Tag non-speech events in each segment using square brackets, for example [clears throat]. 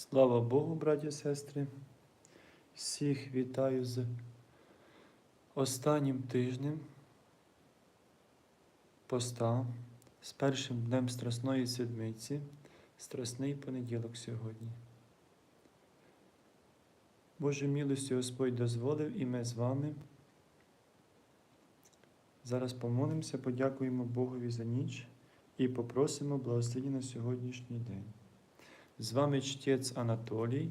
Слава Богу, браті і сестри. Всіх вітаю з останнім тижнем поста, з першим днем Страсної Седмиці, Страсний понеділок сьогодні. Боже милості Господь дозволив і ми з вами. Зараз помолимося, подякуємо Богові за ніч і попросимо благословення на сьогоднішній день. З вами чтець Анатолій.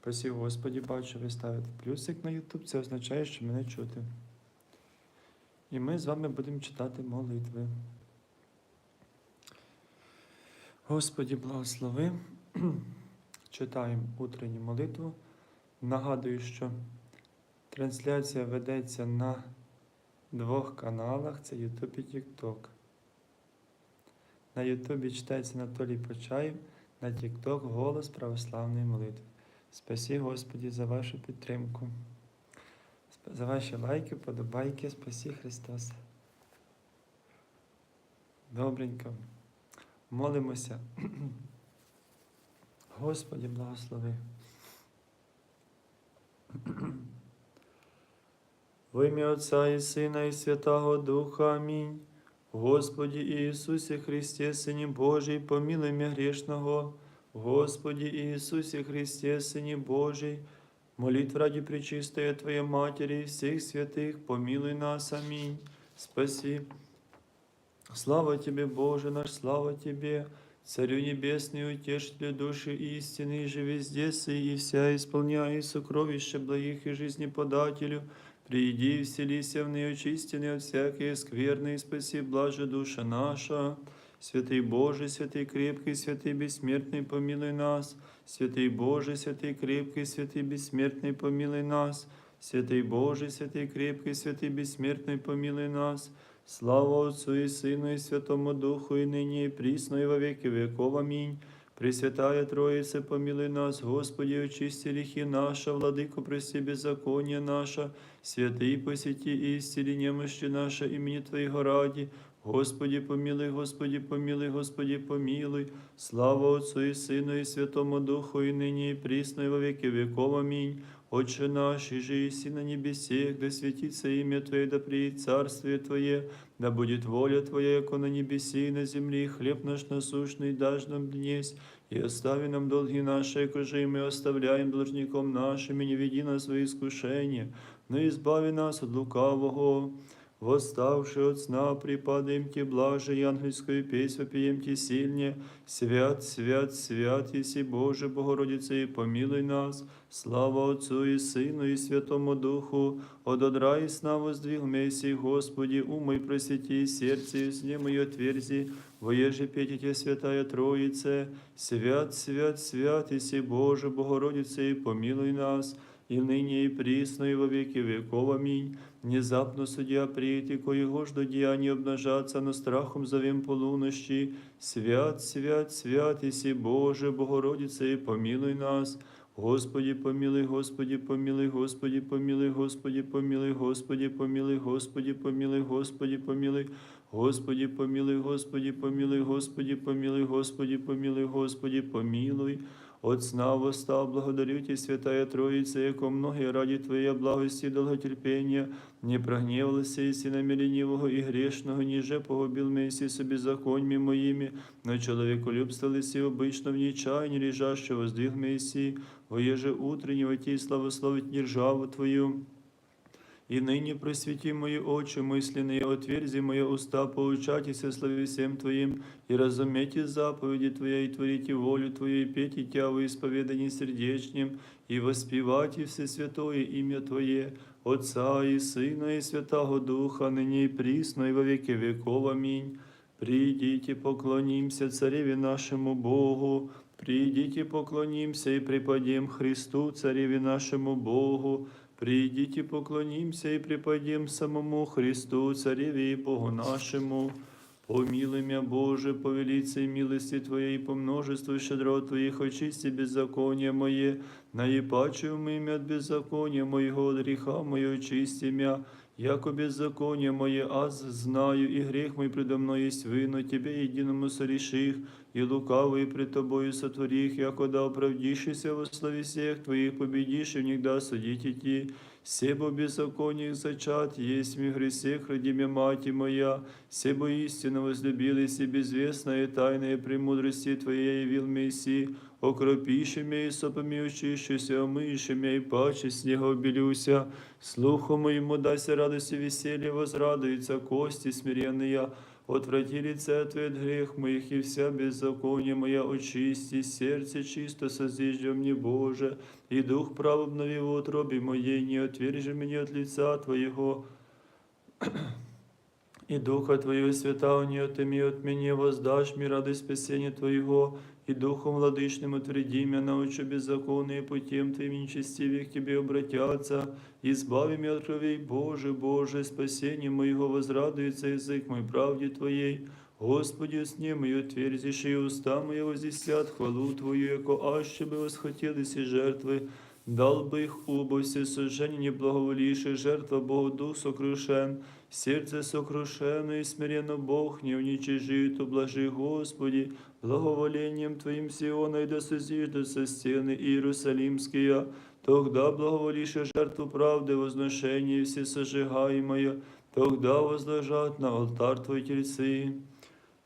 Просив Господі, бачу, ви ставите плюсик на YouTube, це означає, що мене чути. І ми з вами будемо читати молитви. Господі, благослови. [clears throat] Читаємо утренню молитву. Нагадую, що трансляція ведеться на двох каналах: це YouTube і TikTok. На YouTube читається Анатолій Почаєв на TikTok голос православної молитви. Спасі Господі за вашу підтримку, за ваші лайки, подобайки. Спасі Христос. Добренько. Молимося. [clears throat] Господі благослови. [clears throat] Во ім'я Отця і Сина, і Святого Духа. Амінь. Господі Ісусі Христе, Сині Божий, помилуй мя грешного. Господи Иисусе Христе, Сыне Божий, молитв ради Пречистая Твоей Матери и всех святых, помилуй нас, аминь. Спаси. Слава Тебе, Боже наш, слава Тебе, Царю Небесный, утешителю души истины, и же везде сый, и вся исполняй сокровища благих и жизнеподателю, Приди, вселися в ней от всякие скверны, и спаси, блаже душа наша. Святый Боже, святый крепкий, святый бессмертный, помилуй нас. Святый Боже, святый крепкий, святый бессмертный, помилуй нас. Святый Боже, святый крепкий, святый бессмертный, помилуй нас. Слава Отцу и Сину и Святому Духу, и Нині, и присно, і во веки веков. Амінь. Пресвятая Троице, помилуй нас, Господи, очисти лихи наша, владыку, прости беззаконие наше, святый посети и исцели немощи наше, имени Твоего ради. Господи, помилуй, Господи, помилуй, Господи, помилуй, слава Отцу и Сину, и Святому Духу, и ныне, и присно, и во веки веков. Аминь. Отче наш, и же на небесе, да святится имя Твое, да приедет царствие Твое, да будет воля Твоя, яко на небесе и на земле, хлеб наш насущный дашь нам днесь, и остави нам долги наши, кожи, и мы оставляем должником нашим, и не веди нас в искушение, но избави нас от лукавого. Восставши от сна, припадаем Ти блаже, и ангельскую песнь вопием Ти сильнее. Свят, свят, свят, Еси Боже, Богородице, и помилуй нас. Слава Отцу и Сыну и Святому Духу, от одра и сна воздвиг Мессии, Господи, умой просвети, и сердце и сне мое отверзи, воеже петите, Святая Троице, свят, свят, свят, Еси Боже, Богородице, и помилуй нас, и ныне, и присно, и во веки веков. Аминь. Внезапно судья прийти, коего ж до діяння обнажаться, но страхом зовем полунощі. Свят, свят, свят, Іси Боже, Богородице, і помилуй нас. Господи, помилуй, Господи, помилуй, Господи, помилуй, Господи, помилуй, Господи, помилуй, Господи, помилуй, Господи, помилуй, Господи, помилуй, Господи, помилуй, Господи, помилуй, Господи, помилуй, Господи, помилуй. От сна восстав, благодарю Тебя, Святая Троица, яко многие ради Твоей благости и долготерпения не прогневался и на ленивого и грешного, ніже погубил Месси собі законьми моїми, но человеколюбство лиси обично в нечаянии лежащего воздвиг Мессии, воеже утреннего Ти славословить державу Твою. И ныне просвети мои очи мысленные, отверзи мои уста, поучайтесь славе всем Твоим, и разумейте заповеди Твоя, и творите волю Твою, и пейте Тя во исповедании сердечнем, и воспевайте все святое имя Твое, Отца и Сына и Святого Духа, ныне и присно, и во веки веков. Аминь. Придите, поклонимся Цареве нашему Богу, придите, поклонимся и преподем Христу, Цареве нашему Богу, Придите, поклонимся и преподем самому Христу, Цареве и Богу нашему. Помилуй Боже, по велице милости Твоей, по множеству щедрот Твоих, очисти беззаконие мое, наипаче умы мя от беззакония моего, от греха мое, очисти мя, Яко аз знаю, и грех мой предо мной есть вино, Тебе единому сореших, и лукавый пред Тобою сотворих, яко да оправдишься во славе всех Твоих, победишь, и внегда судить идти. Себо беззакониях зачат, есть ми гресех, родимя мати моя, себо истинно возлюбились и безвестная тайная премудрости Твоей явил Месси, окропиши меня и сопами очищуся, омыши меня и паче снега обелюся, слуху моему дайся радость и веселье, возрадуются кости смиренные, Отврати лице Твое от грех моих, и вся беззаконие моя очисти, сердце чисто созиждя мне, Боже, и дух прав обнови в утробе моей, не отвержи меня от лица Твоего, и Духа Твоего Святого не отыми от меня, воздашь мне радость спасения Твоего, и Духом Владычным утверди меня, научу беззаконные путем Твоим нечестивых к Тебе обратятся, избави меня от кровей, Боже, Боже, спасение моего возрадуется язык мой правде Твоей, Господи, сне мою отверзишь, и уста мои возвестят хвалу Твою, яко аще бы восхотелись и жертвы, дал бы их убо все сожжения не благоволивших, жертва Богу дух сокрушен, сердце сокрушено и смиренно Бог не уничижит, ублажи Господи, благоволением Твоим Сиона и да созиждутся стены Иерусалимские, тогда благоволише жертву правды, возношение все сожигаемое, тогда возложат на алтарь Твой тельцы.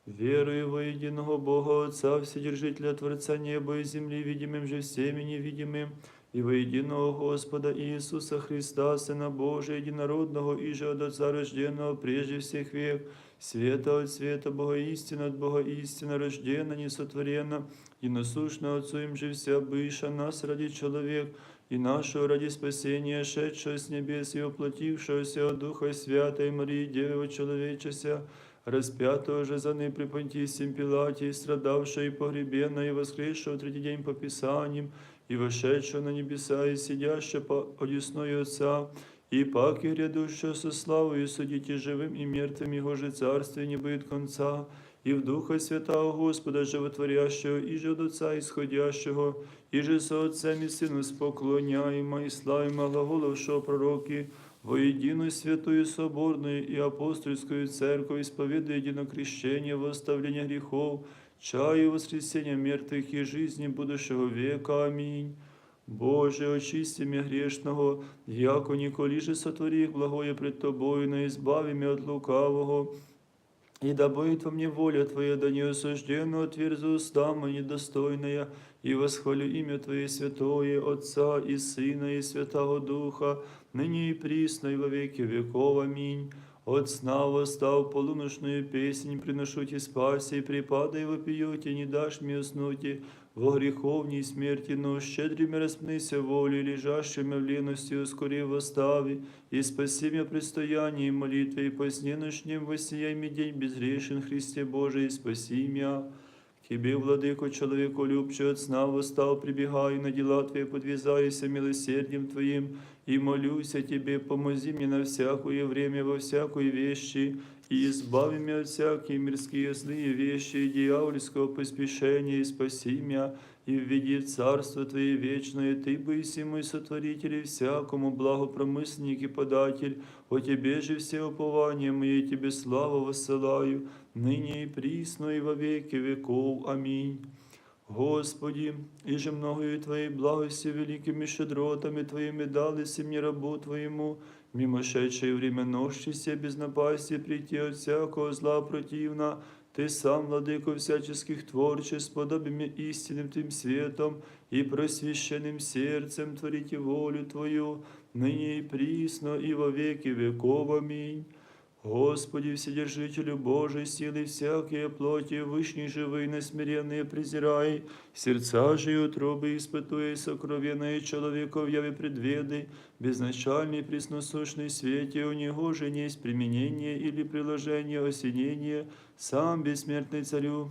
Верую во единого Бога Отца, Вседержителя Творца неба и земли, видимым же всеми невидимым, и во единого Господа Иисуса Христа, Сына Божия, единородного и же от Отца рожденного прежде всех век, света от света, Бога истина от Бога истина, рождена, несотворена, и насущна Отцу им же вся быша нас ради человек, и нашего ради спасения, шедшего с небес и воплотившегося от Духа Святой Марии, Девы человечеся, распятого же за ней при Понтисием Пилате, и страдавшего и погребенного, и воскресшего в третий день по Писаниям, и вошедшего на небеса, и сидящего по одесной Отца, и паки грядущего со славою судите живым и мертвым, Его же царствие не будет конца, и в Духа Святого Господа Животворящего, и же от Отца исходящего, и же со Отцем и Сыном споклоняемо, и славимо глаголовшего пророки, воединую святую соборную и апостольскую церковь, исповедуя единокрещение, восставление грехов, чаю воскресения мертвых и жизни будущего века. Аминь. Боже, очисти меня грешного, яко николи же сотвори их благое пред Тобою, но избави меня от лукавого, и да будет во мне воля Твоя, да не осужденно отверзу уста мои недостойная, и восхвалю имя Твое святое, Отца и Сына и Святого Духа, ныне и присно, и во веки веков. Аминь. От сна восстав полуношную песнь, приношу Ти спаси, и припадай вопиете, не дашь мне уснути, во греховній смерти, но щедрими распнися волю, лежащими в лености, ускори восстави, и спаси меня предстояние молитвы, и по сне ночнем воссияй мне день безгрешен, Христе Божий, и спаси меня. К Тебе, владыко, человеку любче от сна восстал, прибегаю на дела Твои, подвязаюся милосердием Твоим, и молюся Тебе, помози мне на всякое время, во всякой вещи, и избави меня от всякие мирские злые вещи и дьявольского поспешения, и спаси меня, и введи в Царство Твое вечное, Ты быси мой сотворитель и всякому благопромысленник и податель, о Тебе же все упования мои, Тебе славу воссылаю, ныне и присно, и во веки веков. Аминь. Господи, и же многою Твоей благости великими щедротами Твоими дали си мне рабу Твоему, мимошедшее время нощи все без напасти прийти от всякого зла противна, Ты сам, владыко всяческих творчеств, подобен мне истинным Твоим светом и просвященным сердцем творите волю Твою, ныне и присно, и во веки веков. Аминь. Господи, Вседержителю Божий, силы всякие плоти, вышней живые, насмиренные презирай, сердца же и утробы испытуя сокровенное человеков яви предведы, безначальный пресносущный свете, у него же не есть применение или приложение осенения, сам бессмертный царю.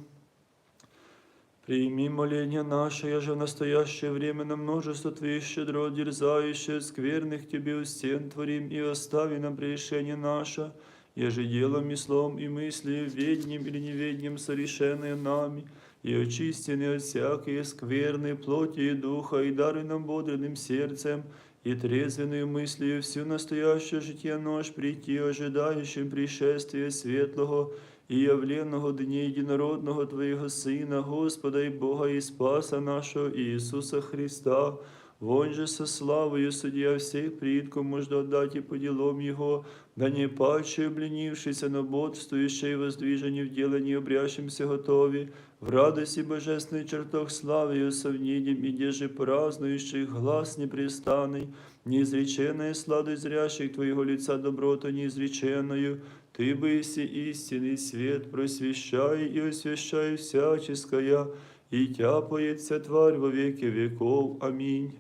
Прими моление наше, я же в настоящее время на множество Твоих щедро дерзающих, скверных Тебе у стен творим, и остави нам прегрешение наше, еже делом и словом и мыслью, ведним или неведним совершенное нами, и очистены от всякой скверной плоти и духа, и даруй нам бодрым сердцем, и трезвенную мыслью всю настоящее житие нож прийти, ожидающим пришествия светлого и явленного дня единородного Твоего Сына, Господа и Бога и Спаса нашего Иисуса Христа, Вон же со славою судья всех предков можно отдать и по делам Его, да не паче обленившийся, но бодствующий и воздвижении в делании обрящимся готови, в радости божественной чертах славы и совнением, и деже празднующих глаз непрестанный, неизреченная сладость зрящих Твоего лица доброту неизреченную, Ты бы си истинный свет, просвещай и освящай всяческая, и тяпается тварь во веки веков. Аминь.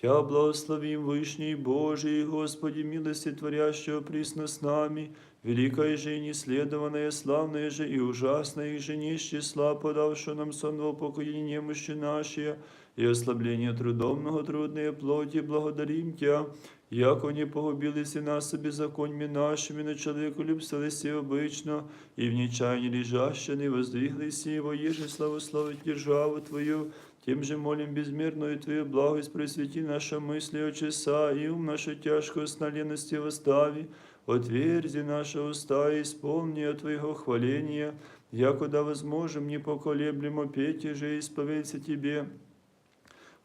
Тя благословим Вышний Божий, Господи, милости творящего присно с нами, великая же и неследованная, славная же и ужасная, и же не из числа, подавшего нам сон во упокоение немощи наши, и ослабление трудомного трудные плоти, благодарим Тя, яко не погубились и нас беззаконьми нашими, но человеку любствовались обычно, и в нечаянии лежаще не воздвиглись его, еже славословить державу Твою, тем же молим безмерную Твою благость, просвети наши мысли о часа, и ум нашу тяжкую сналенности восстави, отверзи наши уста и исполни от Твоего хваления, якуда возможем непоколеблемо петь и же исповедься Тебе.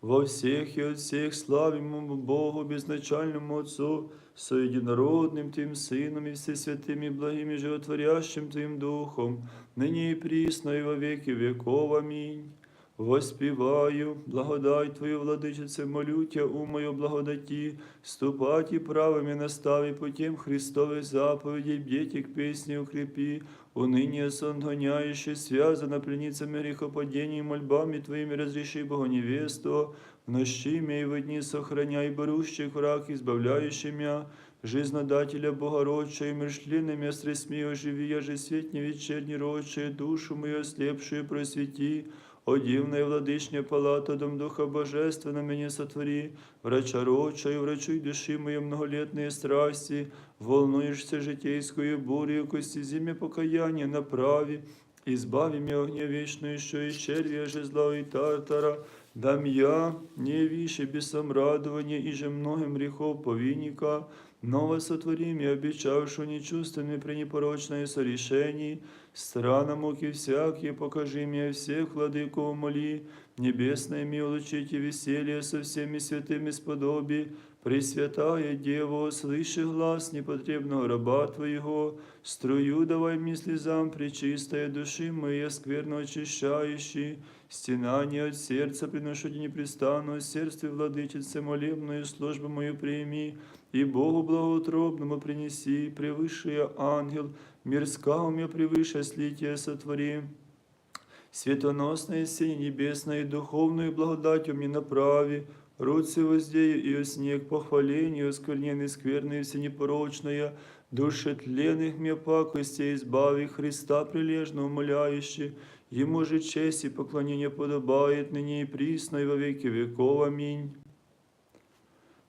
Во всех и от всех славимому Богу, безначальному Отцу, со единородным Твоим Сыном и всесвятым и благим и животворящим Твоим Духом, ныне и присно и во веки веков. Аминь. Воспіваю, благодать Твою, владичице, молю Тя, у мою благодаті, ступати правими настави путем Христових заповедей, бдеть к песне укрепи, уныние сон гоняющий, связано пленницами грехопадений, мольбами Твоими разреши Бога невесту, в нощи мей в дни сохраняй берущих враг, избавляющий меня, жизнодателя Богородча, и мышлинными средствами оживи, я же светни вечерний роче, душу мою ослепшую просвети, о дивная владычня палата, дом Духа Божественна меня сотвори, врача роча и врачуй души мои многолетные страсти, волнуешься житейскую бурю, кости зиме покаяния направи, избави меня огня вечную, еще и же зла и тартара, дам я, не вище бесом радования, и же многим грехов повинника, Ново сотворим и обещавшую нечувственное пренепорочное сорешение, страна муки всякие, покажи мне всех, владыку моли, небесное ми улучите веселье со всеми святыми сподоби, Пресвятая Дева, слыши глаз непотребного раба Твоего, струю давай мне слезам пречистая души моей, скверно очищающей, стенание от сердца приношу тебе непрестанно, сердце владычице молебную службу мою прими, и Богу благоутробному принеси, превысший ангел, мирскому мне превыше слитие сотвори. Светоносное синь небесное и духовную благодатью мне направи, руцы воздею и о снег похвалению, оскверненный скверный все непорочное, души тленных мне пакости избави Христа прилежно умоляющий, Ему же честь и поклонение подобает ныне и присно и во веки веков. Аминь.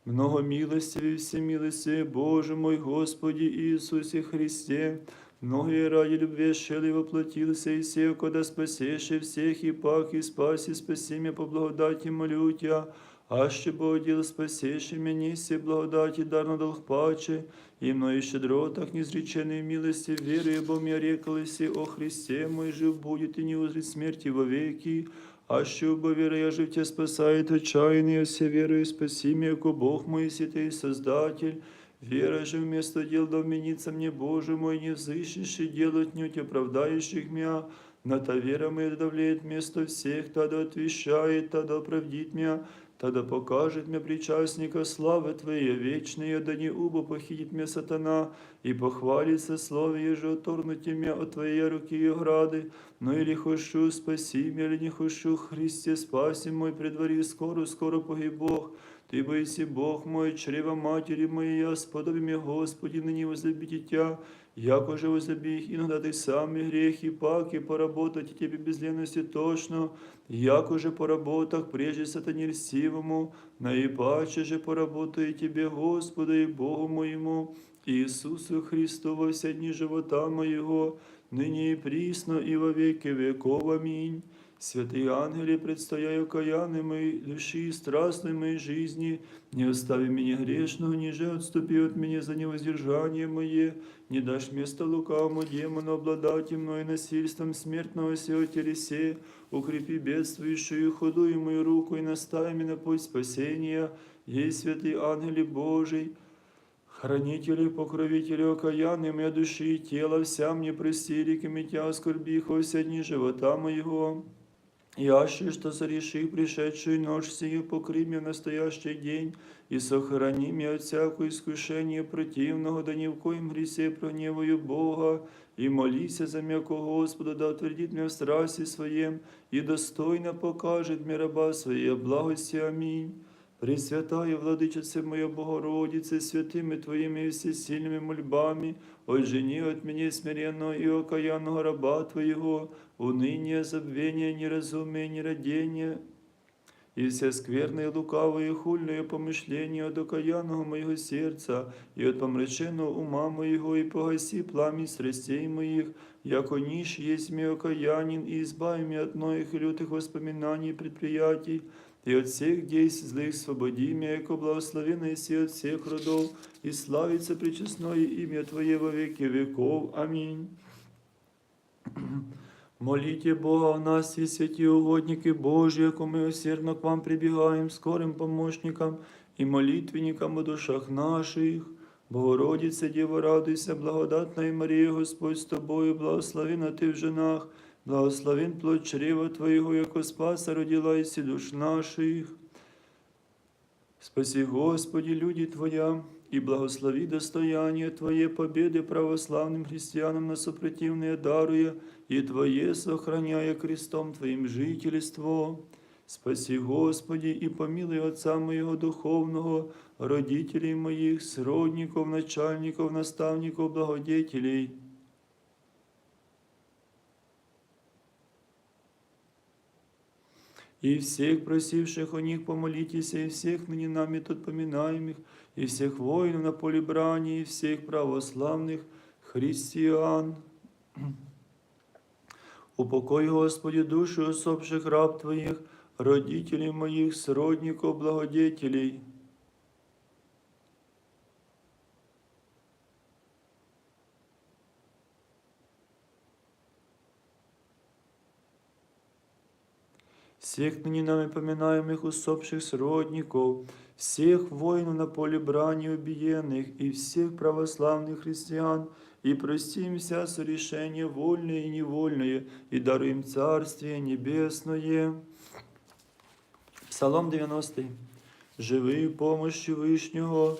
Много милостивый, всемилостивый Боже мой Господи Иисусе Христе, многие ради любви шели воплотился и сев, когда спасеши всех и пак и спаси, спаси меня по благодати молю Тя, а ще Богодил спасеши меня, все благодати дар на долг паче, и мною щедротах незреченной милости, веруя, бо мне рекалися о Христе мой жив будет и не узрит смерти вовеки, а що бо вера я жив тебя спасает отчаянный, все верою спаси меня, ко Бог мой святый Создатель, Вера же вместо дел да вменится мне, Боже мой, не взыщешь делать нють оправдающих меня, на та вера моя давлеет вместо всех, тогда отвещает, тогда оправдит меня, тогда покажет мне причастника славы Твоей вечной, да не убо похитит меня сатана, и похвалится слове же оторнуть меня от Твоей руки и ограды, но или хочу спаси меня, или не хочу, Христе, спаси мой, предвари скоро, скоро погиб Бог, Ты бойся, Бог мой, чрева матери моей, сподоби мне, Господи, ныне возлюбите Тя, яко же возлюби их, иногда Ты сами грехи, паки, поработать и Тебе без ленности точно, яко же по работах, прежде сатане льстивому, наипаче же поработаю Тебе, Господа и Богу моему, Иисусу Христу во все дни живота моего, ныне и присно и во веки веков. Аминь. Святые ангели, предстояю каяны моей души и страстной моей жизни, не остави меня грешного, ниже отступи от меня за невоздержание мое, не дашь место лукавому демону обладать мной насильством смертного сего телесе, укрепи бедствующую худую мою руку и настави меня на путь спасения, ей святый ангели Божий, Хранители, покровители, окаянные моя души и тела, вся мне прости, реки митя, оскорбих во все дни живота моего. Яще, что сореши пришедшую ночь сию, покри меня в настоящий день, и сохрани меня от всякого искушения противного, да ни в коем гресе прогневаю Бога, и молися за м'яко Господа, да утвердит меня в страсти своем, и достойно покажет мне раба своей благости. Аминь. Пресвятая Владычице моя Богородице, святыми Твоими и всесильными мольбами, ожени от меня смиренного и окаянного раба Твоего, уныние, забвение, неразумие, нерадение, и все скверные, лукавые, хульные помышления от окаянного моего сердца, и от помраченного ума моего, и погаси пламя страстей моих, яко ниш есть мне окаянин, и избави меня от многих и лютых воспоминаний и предприятий, и от всех действий злых свободи меня, яко благословенно и от всех родов, и славится пречестное имя Твое во веки веков. Аминь. Молите Бога о нас, и святі угодники Божі, яко ми усердно к вам прибігаємо, скорим помощникам і молитвенникам у душах наших. Богородице, Діво, радуйся, благодатна і Марія, Господь з тобою, благословена ти в женах, благословен плод чрева Твоєго, яко спаса родила і душ наших. Спаси, Господи, люди Твоя, и благослови достояние Твое победы православным христианам на сопротивные даруя, и Твое сохраняя крестом Твоим жительство. Спаси, Господи, и помилуй Отца моего духовного, родителей моих, сродников, начальников, наставников, благодетелей. И всех просивших о них помолитесь, и всех ныне нами тут поминаемых, и всех воинов на поле брани, и всех православных христиан. Упокой, Господи, души усопших раб Твоих, родителей моих, сродников, благодетелей. всех ныне нами поминаемых усопших сродников, всех воинов на поле брани убиенных и всех православных христиан, и простим вся сорешения вольные и невольные, и даруем Царствие Небесное. Псалом 90. Живи помощью Вышнего,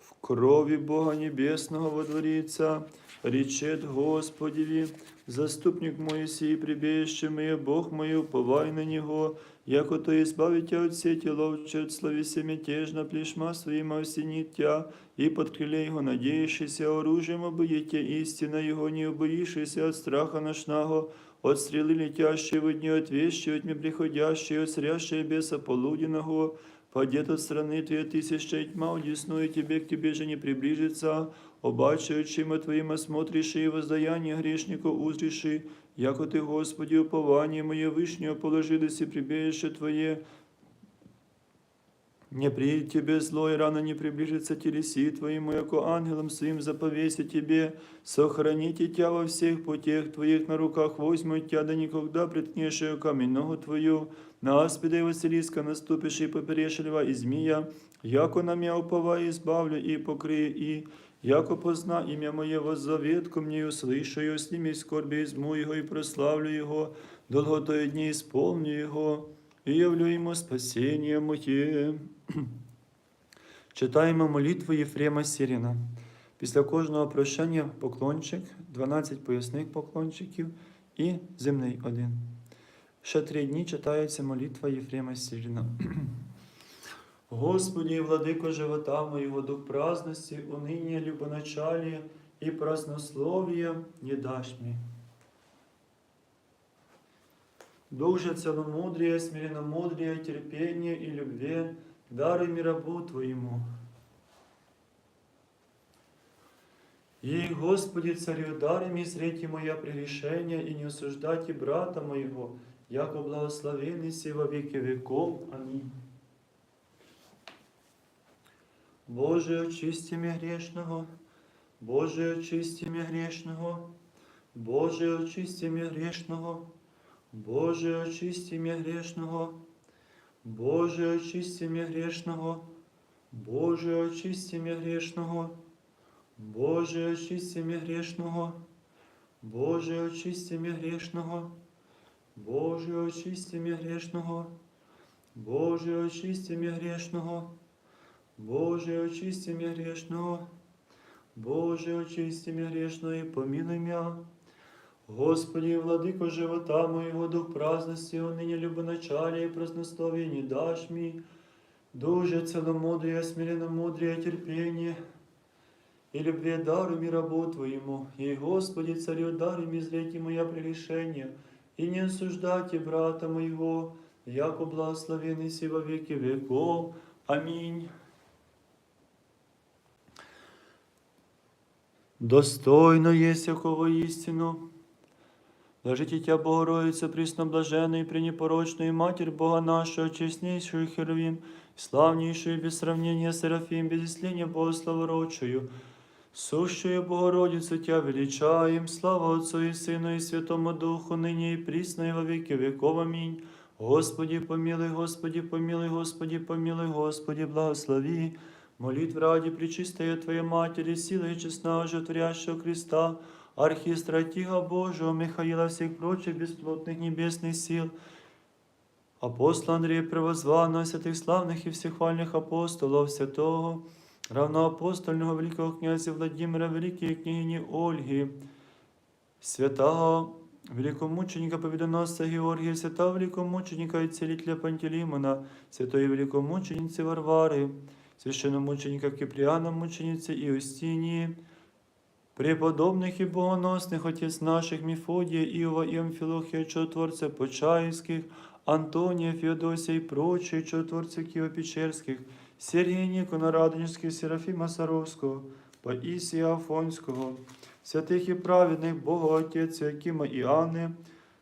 в крови Бога Небесного водворится, речет Господеви, Заступник Моисей, прибежище мое, Бог мой, уповай на Него, яко то избавить тебя от сети ловче, от словеся мятежно, плешма своим осенит тя, и под крыле Его надеющийся, оружием обоите истина Его, не убоишься от страха ношного, от стрелы летящей в дни, от вещи, от тьмы приходящей, от срящей беса полуденного, Падет от страны Твоей тысяча и тьма, удесную Тебе, к Тебе же не приближится, обаче очима Твоим осмотриши и воздаяние грешнику узриши, яко Ты, Господи, упование мое вышнее положилось и прибежище Твое, не приедет тебе зло, и рано не приближится телеси твоему, яко ангелом своим заповеся тебе, сохраните тебя во всех путях твоих на руках возьмут тебя, да никогда приткнешь ее камень ногу твою, на аспида и Василиска наступишь и поперешь льва и змея, яко на меня уповай, избавлю и покрию, и яко позна воззовет ко мне, услышу и сними скорби изму его и прославлю его, долготою дни исполню его, и явлю ему спасение мое. Читаємо молитву Єфрема Сіріна. Після кожного прощення поклончик, 12 поясних поклончиків і земний один. Ще три дні читається молитва Єфрема Сіріна. [clears throat] Господи, владико живота моего, дух праздности, уныния, любоначалия и празднословия не дашь мне. Дух же целомудрия, смиренномудрия, терпения и любви, даруй мне рабу Твоему. И, Господи, царю, даруй мне среди моя прегрешения и не осуждайте брата моего, яко благословений во веки веков. Амінь. Боже, очисти мя грешного, Боже, очисти мя грешного, Боже, очисти мя грешного, Боже, очисти мя грешного, Боже, очисти мя грешного, Боже, очисти мя грешного, Боже, очисти мя грешного, Боже, очисти мя грешного, Боже, очисти мя грешного, Боже, очисти мя грешного, Боже, очисти мя грешного, Боже, очисти мя грешного и помилуй мя. Господи, владыко живота моего, дух праздности, ныне любоначалие и празднословие не дашь ми, Дуже целомудрие, смиренно мудрее терпение, и любви дару ми рабу Твоему, и, Господи, царю дару ми зреть моя прегрешение, и не осуждайте брата моего, яко благословенный си во веки веков. Аминь. Достойно есть якого истину, Блажите Тя, Богородица, пресноблаженная и пренепорочная Матерь Бога нашего, честнейшую Херувим, славнейшую без сравнения Серафим, без исления Бога славородчую, сущую Богородицу Тя величаем, слава Отцу и Сыну и Святому Духу, ныне и присно и во веки веков. Аминь. Господи, помилуй, Господи, помилуй, Господи, помилуй, Господи, благослови Молитв ради Пречистая Твоей Матери, силы и честного животворящего Христа, архистратига Божьего Михаила, всех прочих бесплотных небесных сил, апостола Андрея Превозванного, святых славных и всехвальных апостолов, святого, равноапостольного великого князя Владимира, великої княгини Ольги, святого великомученика Победоносца Георгия, святого великомученика и целителя Пантелеймона, святой великомученицы Варвары, священномученика Кипріана, мучениці Іостінії, преподобних і богоносних отець наших Міфодія, Іова і Амфілохія, чотворця Почаївських, Антонія, Феодосія і прочих чотворців Києво-Печерських, Сергія Нікона Радонівського, Серафіма Саровського, Паїсія Афонського, святих і праведних Бога Отець Якима і Анни,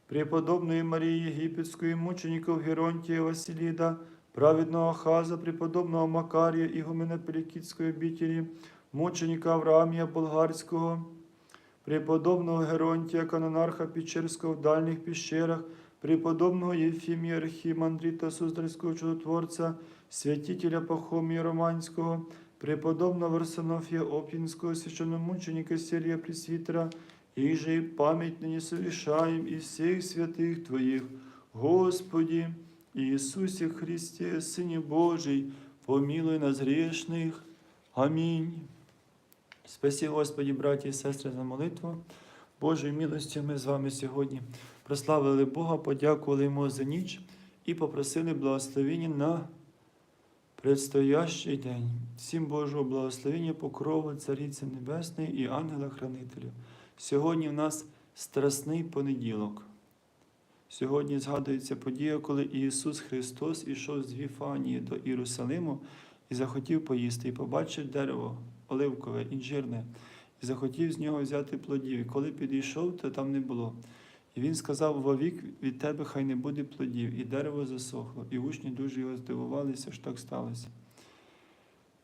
преподобної Марії Єгипетської, мучеників Геронтія Василіда, праведного Хаза, преподобного Макарія, Ігумена Пелікітської обітелі, мученика Авраамія Болгарського, преподобного Геронтія, канонарха Печерського в дальніх піщерах, преподобного Єфімія Архімандрита Суздальського чудотворця, святителя Пахомія Романського, преподобного Варсонофія Опінського, священномученика Сергія Пресвітера, і же пам'ять нині совершаем і всіх святих Твоїх, Господі, Ісусі Христе, Сині Божий, помилуй нас грешних. Амінь. Спасі, Господі, браті і сестри, за молитву. Божою милостю ми з вами сьогодні прославили Бога, подякували Йому за ніч і попросили благословення на предстоящий день. Всім Божого благословення, покрову, Цариці Небесної і ангела-хранителю. Сьогодні в нас страсний понеділок. Сьогодні згадується подія, коли Ісус Христос ішов з Віфанії до Єрусалиму і захотів поїсти, і побачив дерево оливкове, інжирне, і захотів з нього взяти плодів. І коли підійшов, то там не було. І він сказав: вовік від тебе хай не буде плодів, і дерево засохло. І учні дуже його здивувалися, що так сталося.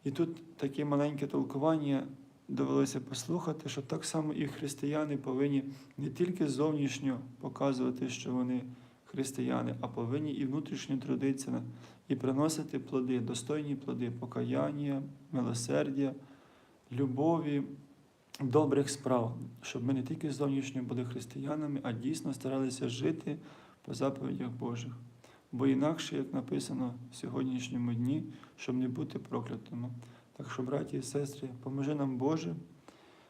І тут таке маленьке толкування довелося послухати, що так само і християни повинні не тільки зовнішньо показувати, що вони християни, а повинні і внутрішньо трудитися і приносити плоди, достойні плоди, покаяння, милосердя, любові, добрих справ, щоб ми не тільки зовнішньо були християнами, а дійсно старалися жити по заповідях Божих. Бо інакше, як написано в сьогоднішньому дні, щоб не бути проклятими. Так що, браті і сестри, поможи нам Боже,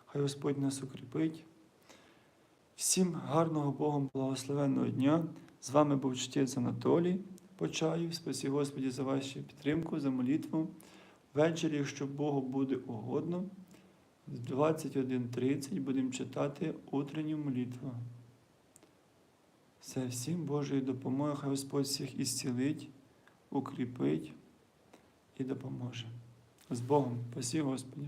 хай Господь нас укріпить. Всім гарного Богом благословенного дня. З вами був чтець Анатолій Почаїв. Спасі Господі за вашу підтримку, за молитву. Ввечері, якщо Богу буде угодно, з 21.30 будемо читати утренню молитву. Все, всім Божої допомоги, хай Господь всіх ісцілить, укріпить і допоможе з Богом. Спасибо, Господи.